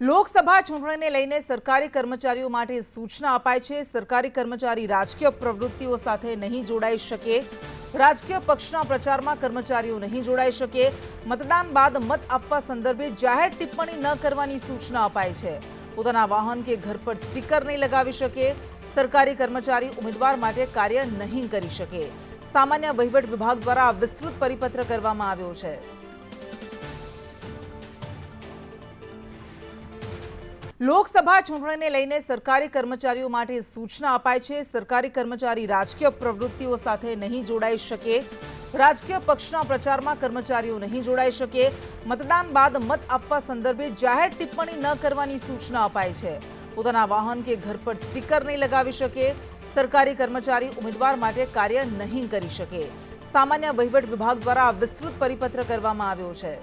લોકસભા ચૂંટણીને લઈને સરકારી કર્મચારીઓ માટે સૂચના અપાય છે. સરકારી કર્મચારી રાજકીય પ્રવૃત્તિઓ સાથે નહીં જોડાઈ શકે. રાજકીય પક્ષના પ્રચારમાં કર્મચારીઓ નહીં જોડાઈ શકે. મતદાન બાદ મત આપવા સંદર્ભે જાહેર ટિપ્પણી ન કરવાની સૂચના અપાઈ છે. પોતાના વાહન કે ઘર પર સ્ટીકર નહીં લગાવી શકે. સરકારી કર્મચારી ઉમેદવાર માટે કાર્ય નહીં કરી શકે. સામાન્ય વહીવટ વિભાગ દ્વારા વિસ્તૃત પરિપત્ર કરવામાં આવ્યો છે. લોકસભા ચૂંટણીને લઈને સરકારી કર્મચારીઓ માટે સૂચના અપાય છે. સરકારી કર્મચારી રાજકીય પ્રવૃત્તિઓ સાથે નહીં જોડાઈ શકે. રાજકીય પક્ષના પ્રચારમાં કર્મચારીઓ નહીં જોડાઈ શકે. મતદાન બાદ મત આપવા સંદર્ભે જાહેર ટિપ્પણી ન કરવાની સૂચના અપાઈ છે. પોતાના વાહન કે ઘર પર સ્ટીકર નહીં લગાવી શકે. સરકારી કર્મચારી ઉમેદવાર માટે કાર્ય નહીં કરી શકે. સામાન્ય વહીવટ વિભાગ દ્વારા વિસ્તૃત પરિપત્ર કરવામાં આવ્યો છે.